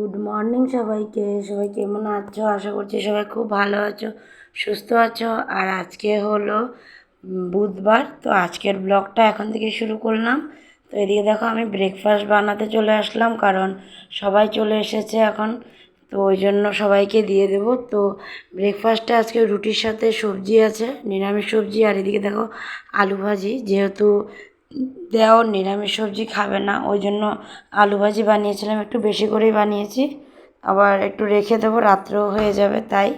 Good morning সবাইকে। সবাই কেমন আছো? আশা করছি সবাই খুব ভালো আছো, সুস্থ আছো। আর আজকে হলো বুধবার। তো আজকের ব্লগটা এখন থেকে শুরু করলাম। তো এদিকে দেখো, আমি ব্রেকফাস্ট বানাতে চলে আসলাম কারণ সবাই চলে এসেছে এখন। তো ওই জন্য সবাইকে দিয়ে দেব। তো ব্রেকফাস্টে আজকে রুটির সাথে সবজি আছে, নিরামিষ সবজি। আর এদিকে দেখো, আলু ভাজি। যেহেতু দেওর নিরামিষ সবজি খাবে না। ওই জন্য আলু ভাজি বানিয়েছিলাম, একটু বেশি করেই বানিয়েছি। আবার একটু রেখে দেবো, রাত্রেও হয়ে যাবে তাই।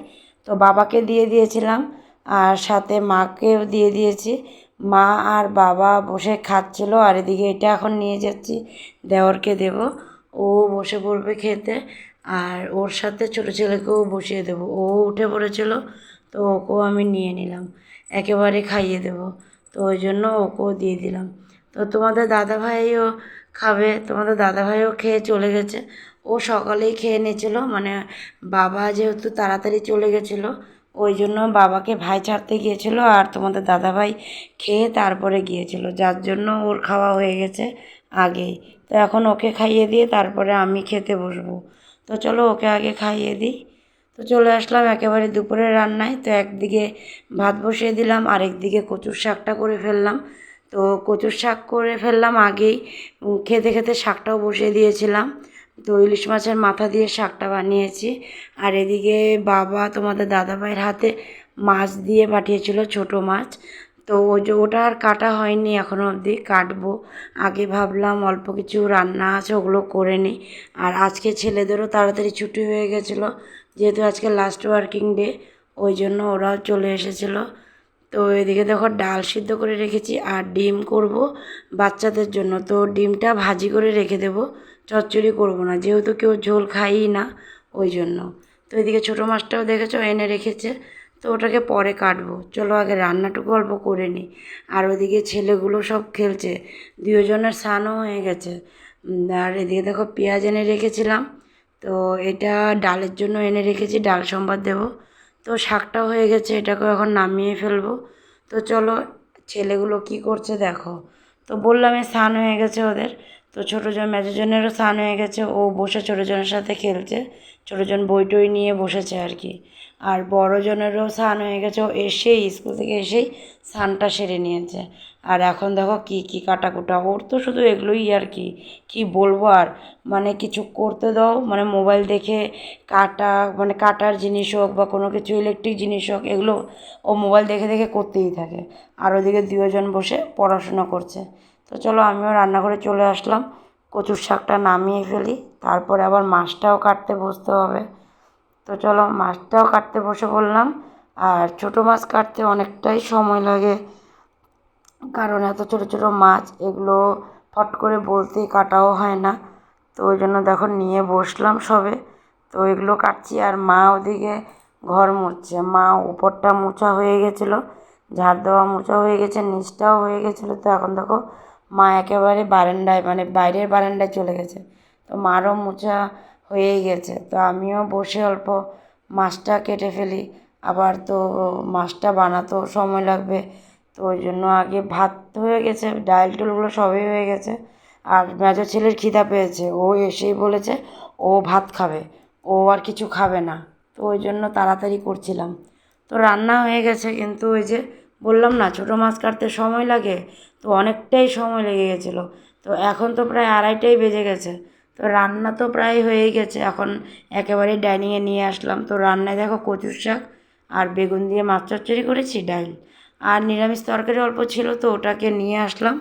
তো বাবাকে দিয়ে দিয়েছিলাম আর সাথে মাকেও দিয়ে দিয়েছি। মা আর বাবা বসে খাচ্ছিলো আর এদিকে এটা এখন নিয়ে যাচ্ছি, দেওরকে দেব। ও বসে পড়বে খেতে আর ওর সাথে ছোটো ছেলেকেও বসিয়ে দেবো। ও উঠে পড়েছিল, তো ওকেও আমি নিয়ে নিলাম। একেবারে খাইয়ে দেবো। তো ওই জন্য ওকেও দিয়ে দিলাম। তো তোমাদের দাদাভাইও খাবে, তোমাদের দাদাভাইও খেয়ে চলে গেছে। ও সকালেই খেয়ে নিয়েছিল মানে বাবা যেহেতু তাড়াতাড়ি চলে গেছিল, ওই জন্য বাবাকে ভাই ছাড়তে গিয়েছিল আর তোমাদের দাদাভাই খেয়ে তারপরে গিয়েছিল। যার জন্য ওর খাওয়া হয়ে গেছে আগেই। তো এখন ওকে খাইয়ে দিয়ে তারপরে আমি খেতে বসবো। তো চলো ওকে আগে খাইয়ে দিই। তো চলে আসলাম একেবারে দুপুরের রান্নায়। তো একদিকে ভাত বসিয়ে দিলাম, আরেকদিকে কচুর শাকটা করে ফেললাম। তো কচুর শাক করে ফেললাম আগেই খেতে খেতে শাকটাও বসিয়ে দিয়েছিলাম। তো ইলিশ মাছের মাথা দিয়ে শাকটা বানিয়েছি। আর এদিকে বাবা তোমাদের দাদাভাইয়ের হাতে মাছ দিয়ে পাঠিয়েছিল ছোট মাছ। তো ওটা আর কাটা হয়নি এখনও অবধি, কাটবো। আগে ভাবলাম অল্প কিছু রান্না আছে ওগুলো করে নিই। আর আজকে ছেলেদেরও তাড়াতাড়ি ছুটি হয়ে গেছিল যেহেতু আজকে লাস্ট ওয়ার্কিং ডে ওই জন্য ওরাও চলে এসেছিল। তো এদিকে দেখো ডাল সিদ্ধ করে রেখেছি আর ডিম করব বাচ্চাদের জন্য। তো ডিমটা ভাজি করে রেখে দেব, চচ্চড়ি করব না, যেহেতু কেউ ঝোল খাইই না, ওই জন্য। তো এদিকে ছোটো মাছটাও দেখেছ এনে রেখেছে, তো ওটাকে পরে কাটবো। চলো আগে রান্নাটুকু অল্প করে নিই। আর ওদিকে ছেলেগুলো সব খেলছে দুজনের স্নানও হয়ে গেছে। আর এদিকে দেখো পেঁয়াজ এনে রেখেছিলাম। তো এটা ডালের জন্য এনে রেখেছি, ডাল সম্বাদ দেবো। তো শাকটা হয়ে গেছে, এটাকেও এখন নামিয়ে ফেলব। তো চলো ছেলেগুলো কি করছে দেখো। তো বললাম স্নান হয়ে গেছে ওদের। তো ছোটো জন মেজো জনেরও স্নান হয়ে গেছে, ও বসে ছোটো জনের সাথে খেলছে। ছোটো জন বই টই নিয়ে বসেছে আর কি। আর বড় জনেরও স্নান হয়ে গেছে, ও এসেই, স্কুল থেকে এসেই স্নানটা সেরে নিয়েছে। আর এখন দেখো কি কি কাটাকুটা ওর তো শুধু এগুলোই আর কি। কি বলব আর? মানে কিছু করতে দাও মানে মোবাইল দেখে কাটা মানে কাটার জিনিস হোক বা কোনো কিছু ইলেকট্রিক জিনিস হোক, এগুলো ও মোবাইল দেখে দেখে করতেই থাকে। আর ওদিকে দুজন বসে পড়াশোনা করছে। তো চলো আমিও রান্নাঘরে চলে আসলাম, কচুর শাকটা নামিয়ে ফেলি, তারপরে আবার মাছটাও কাটতে বসতে হবে। তো চলো মাছটাও কাটতে বসে পড়লাম, আর ছোটো মাছ কাটতে অনেকটাই সময় লাগে। কারণ এত ছোটো ছোটো মাছ, এগুলো ফট করে বলতেই কাটাও হয় না। তো ওই জন্য দেখো নিয়ে বসলাম সবে। তো এগুলো কাটছি আর মা ওদিকে ঘর মুছছে। মা উপরটা মোছা হয়ে গেছিল, ঝাড় দেওয়া মোছা হয়ে গেছে, নিচটাও হয়ে গেছিল। তো এখন দেখো মা একেবারে বারান্দায় মানে বাইরের বারান্দায় চলে গেছে। তো মারও মোছা হয়েই গেছে। তো আমিও বসে অল্প মাছটা কেটে ফেলি। আবার তো মাছটা বানাতেও সময় লাগবে। তো ওই জন্য আগে ভাত হয়ে গেছে, ডাল টুলগুলো সবই হয়ে গেছে। আর মেজো ছেলের খিদা পেয়েছে, ও এসেই বলেছে ও ভাত খাবে, ও আর কিছু খাবে না। তো ওই জন্য তাড়াতাড়ি করছিলাম। তো রান্না হয়ে গেছে, কিন্তু ওই যে বললাম না, ছোটো মাছ কাটতে সময় লাগে, তো অনেকটাই সময় লেগে গেছিল। তো এখন তো প্রায় আড়াইটাই বেজে গেছে, তো রান্না তো প্রায় হয়েই গেছে। এখন একেবারেই ডাইনিংয়ে নিয়ে আসলাম। তো রান্নায় দেখো কচুর শাক আর বেগুন দিয়ে মাছ চচ্চড়ি করেছি ডাল আর নিরামিষ তরকারি অল্প ছিল তো ওটাকে নিয়ে আসলাম।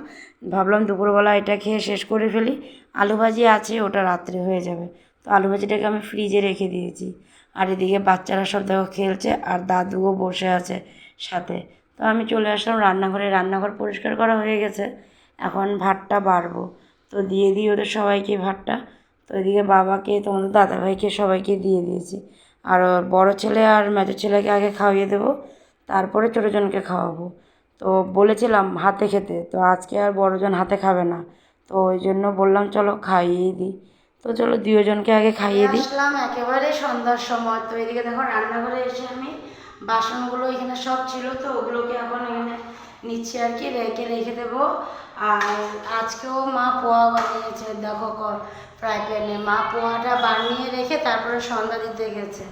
ভাবলাম দুপুরবেলা এটা খেয়ে শেষ করে ফেলি। আলু ভাজি আছে, ওটা রাত্রে হয়ে যাবে। তো আলু ভাজিটাকে আমি ফ্রিজে রেখে দিয়েছি। আর এদিকে বাচ্চারা সব দেখো খেলছে আর দাদুও বসে আছে সাথে। তো আমি চলে আসলাম রান্নাঘরে। রান্নাঘর পরিষ্কার করা হয়ে গেছে। এখন ভাতটা বাড়বো। তো দিয়ে দিই ওদের সবাইকে ভাতটা। তো এদিকে বাবাকে, তোমাদের দাদাভাইকে সবাইকে দিয়ে দিয়েছি। আর বড়ো ছেলে আর মেজো ছেলেকে আগে খাইয়ে দেবো। তারপরে ছোটোজনকে খাওয়াবো। তো বলেছিলাম হাতে খেতে, তো আজকে আর বড়জন হাতে খাবে না। তো ওই জন্য বললাম, চলো খাইয়েই দিই। তো চলো দুজনকে আগে খাইয়ে দিই। আসলাম একেবারে সন্ধ্যার সময়। তো এদিকে দেখো রান্নাঘরে এসে আমি বাসনগুলো এখানে সব ছিল, তো ওগুলোকে এখন এখানে নিচ্ছি আর কি, রেখে রেখে দেবো। আর আজকেও মা পোহা বানিয়েছে, দেখো ফ্রাই প্যানে মা পোহাটা বানিয়ে রেখে তারপরে সন্ধ্যা দিতে গেছে।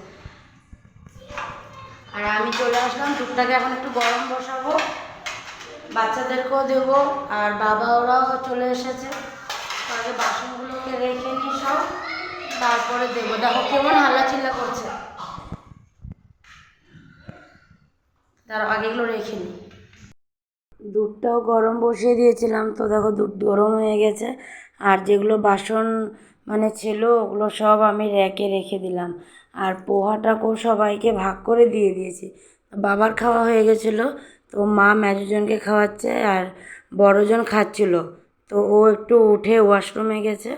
আর আমি চলে আসলাম দুধটাকে এখন একটু গরম বসাবো, বাচ্চাদেরকেও দেবো, আর বাবা ওরাও চলে এসেছে। আগে বাসনগুলোকে রেখে নিই সব, তারপরে দেবো। দেখো কেমন হাল্লা চিল্লা করছে। তার আগেগুলো রেখে নিই। দুধটাও গরম বসিয়ে দিয়েছিলাম, তো দেখো দুধ গরম হয়ে গেছে, আর যেগুলো বাসন মানে ছিল, ওগুলো সব আমি র্যাকে রেখে দিলাম। আর পোহাটা পোহাটাকেও সবাইকে ভাগ করে দিয়ে দিয়েছি। বাবার খাওয়া হয়ে গেছিল, তো মা মেজোজনকে খাওয়াচ্ছে আর বড়জন খাচ্ছিল। তো ও একটু উঠে ওয়াশরুমে গেছে।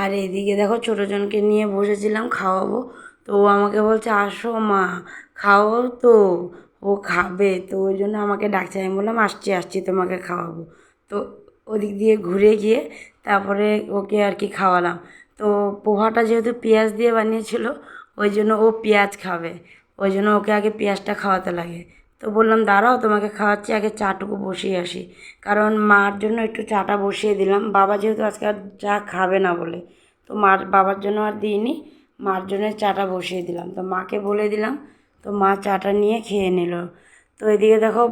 আর এদিকে দেখো ছোটোজনকে নিয়ে বসেছিলাম খাওয়াবো। তো ও আমাকে বলছে, আসো মা, খাও তো, ও খাবে। তো ওই জন্য আমাকে ডাকছে। আমি বললাম, আসছি আসছি, তোমাকে খাওয়াবো। তো ওদিক দিয়ে ঘুরে গিয়ে তারপরে ওকে আর কি খাওয়ালাম। তো পোহাটা যেহেতু পেঁয়াজ দিয়ে বানিয়েছিল, ওই জন্য ও পেঁয়াজ খাবে। ওই জন্য ওকে আগে পেঁয়াজটা খাওয়াতে লাগে। তো বললাম, দাঁড়াও, তোমাকে খাওয়াচ্ছি, আগে চাটুকু বসিয়ে আসি। কারণ মার জন্য একটু চাটা বসিয়ে দিলাম। বাবা যেহেতু আজকে আর চা খাবে না বলে, তো মার, বাবার জন্য আর দিইনি। মার জন্য চাটা বসিয়ে দিলাম। তো মাকে বলে দিলাম, তো মা চাটা নিয়ে খেয়ে নিল। তো এদিকে দেখো,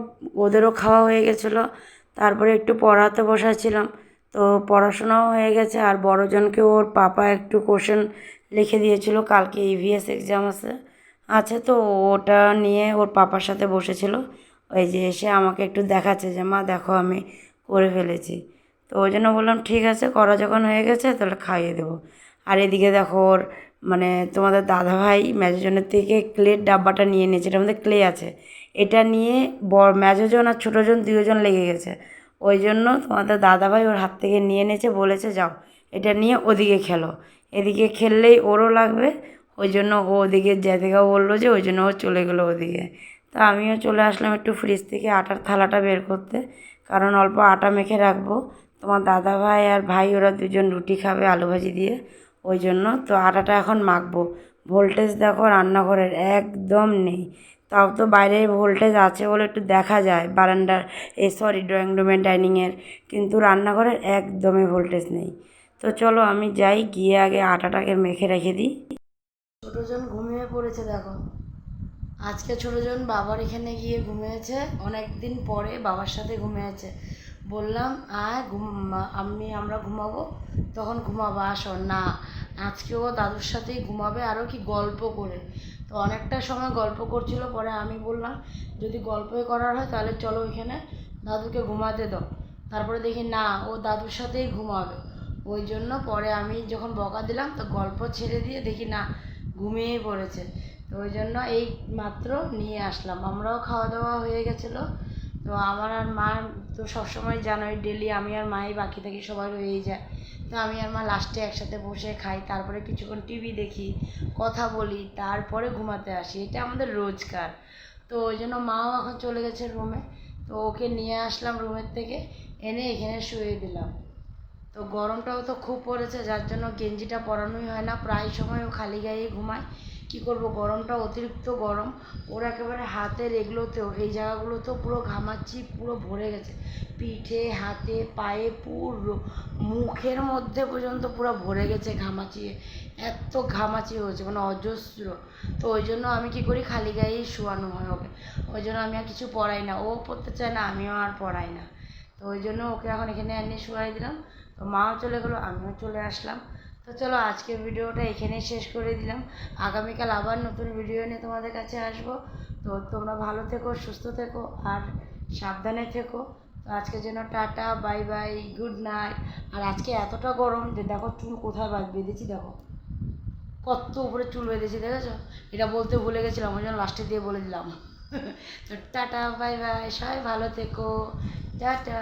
ওদেরও খাওয়া হয়ে গেছিল। তারপরে একটু পড়াতে বসাছিলাম তো পড়াশোনাও হয়ে গেছে, আর বড়জনকে ওর পাপা একটু কোশ্চেন লিখে দিয়েছিল, কালকে ইভিএস এক্সাম আছে। আছে তো, ওটা নিয়ে ওর পাপার সাথে বসেছিল, ওই যে এসে আমাকে একটু দেখাচ্ছে যে, মা, দেখো আমি করে ফেলেছি। তো ওই জন্য বললাম, ঠিক আছে, করা যখন হয়ে গেছে, তাহলে খাইয়ে দেবো। আর এদিকে দেখো ওর মানে তোমাদের দাদাভাই ম্যাজোজনের থেকে ক্লের ডাব্বাটা নিয়ে নিয়েছে, এটার মধ্যে ক্লে আছে। এটা নিয়ে বড় ম্যাজোজন আর ছোটোজন দুজন লেগে গেছে। ওই জন্য তোমাদের দাদাভাই ওর হাত থেকে নিয়ে নিয়েছে বলেছে, যাও, এটা নিয়ে ওদিকে খেলো। এদিকে খেললেই ওরও লাগবে, ওই জন্য ও ওদিকে যেদিকেও বলল যে ওই জন্য ও চলে গেলো ওদিকে। তো আমিও চলে আসলাম একটু ফ্রিজ থেকে আটার থালাটা বের করতে, কারণ অল্প আটা মেখে রাখব। তোমার দাদা ভাই আর ভাই ওরা দুজন রুটি খাবে আলু ভাজি দিয়ে, ওই জন্য তো আটাটা এখন মাখবো। ভোল্টেজ দেখো রান্নাঘরের একদম নেই। তাও তো বাইরে ভোল্টেজ আছে বলে একটু দেখা যায়, বারান্দার, এ সরি ড্রয়িং রুমের ডাইনিংয়ের কিন্তু রান্নাঘরের একদমই ভোল্টেজ নেই। তো চলো আমি যাই, গিয়ে আগে আটাটাকে মেখে রেখে দিই। ছোটোজন ঘুমিয়ে পড়েছে দেখো। আজকে ছোটোজন বাবার এখানে গিয়ে ঘুমিয়েছে অনেক দিন পরে বাবার সাথে ঘুমিয়েছে। বললাম, আয়, ঘুম, আমি, আমরা ঘুমাবো? তখন ঘুমাবো, আসো, না। আজকেও দাদুর সাথেই ঘুমাবে, আরও কি গল্প করে। তো অনেকটা সময় গল্প করছিল, পরে আমি বললাম, যদি গল্পই করার হয় তাহলে চলো ওইখানে দাদুকে ঘুমাতে দাও। তারপরে দেখি, না, ও দাদুর সাথেই ঘুমাবে। ওই জন্য পরে আমি যখন বকা দিলাম, তো গল্প ছেড়ে দিয়ে দেখি, না, ঘুমিয়েই পড়েছে। তো ওই জন্য এই মাত্র নিয়ে আসলাম। আমরাও খাওয়া দাওয়া হয়ে গেছিল। তো আমার আর মা তো সবসময় জানোই ডেলি আমি আর মাই বাকি থাকি সবাই রয়েই যায়। তো আমি আর মা লাস্টে একসাথে বসে খাই, তারপরে কিছুক্ষণ টিভি দেখি, কথা বলি, তারপরে ঘুমাতে আসি। এটা আমাদের রোজকার। তো ওই জন্য মাও এখন চলে গেছে রুমে তো ওকে নিয়ে আসলাম রুমের থেকে, এনে এখানে শুয়ে দিলাম। তো গরমটাও তো খুব পড়েছে, যার জন্য গেঞ্জিটা পরানোই হয় না। প্রায় সময় ও খালি গায়ে ঘুমায়। কী করব? গরমটা অতিরিক্ত গরম। ওর একেবারে হাতের এগুলোতেও এই জায়গাগুলোতেও পুরো ঘামাচ্ছি, পুরো ভরে গেছে। পিঠে, হাতে, পায়ে পুরো মুখের মধ্যে পর্যন্ত পুরো ভরে গেছে ঘামাচিয়ে এত ঘামাচি হয়েছে মানে অজস্র। তো ওই জন্য আমি কী করি? খালি গায়েই শোয়ানো হয় ওকে। ওই জন্য আমি আর কিছু পড়াই না। ও পড়তে চায় না, আমিও আর পড়াই না। তো ওই জন্য ওকে এখন এখানে এনে শোয়াই দিলাম। তো মাও চলে গেলো, আমিও চলে আসলাম। তো চলো আজকের ভিডিওটা এখানেই শেষ করে দিলাম। আগামীকাল আবার নতুন ভিডিও নিয়ে তোমাদের কাছে আসব। তো তোমরা ভালো থেকো, সুস্থ থেকো আর সাবধানে থেকো। তো আজকের জন্য tata, bye bye, good night. আর আজকে এতটা গরম যে দেখো চুল কোথায় বেঁধেছি দেখো। কত উপরে চুল বেঁধেছি দেখেছ? এটা বলতে ভুলে গেছিলাম, ওই জন্য লাস্টে দিয়ে বলে দিলাম। তো টাটা, বাই বাই, সবাই ভালো থেকো। টাটা।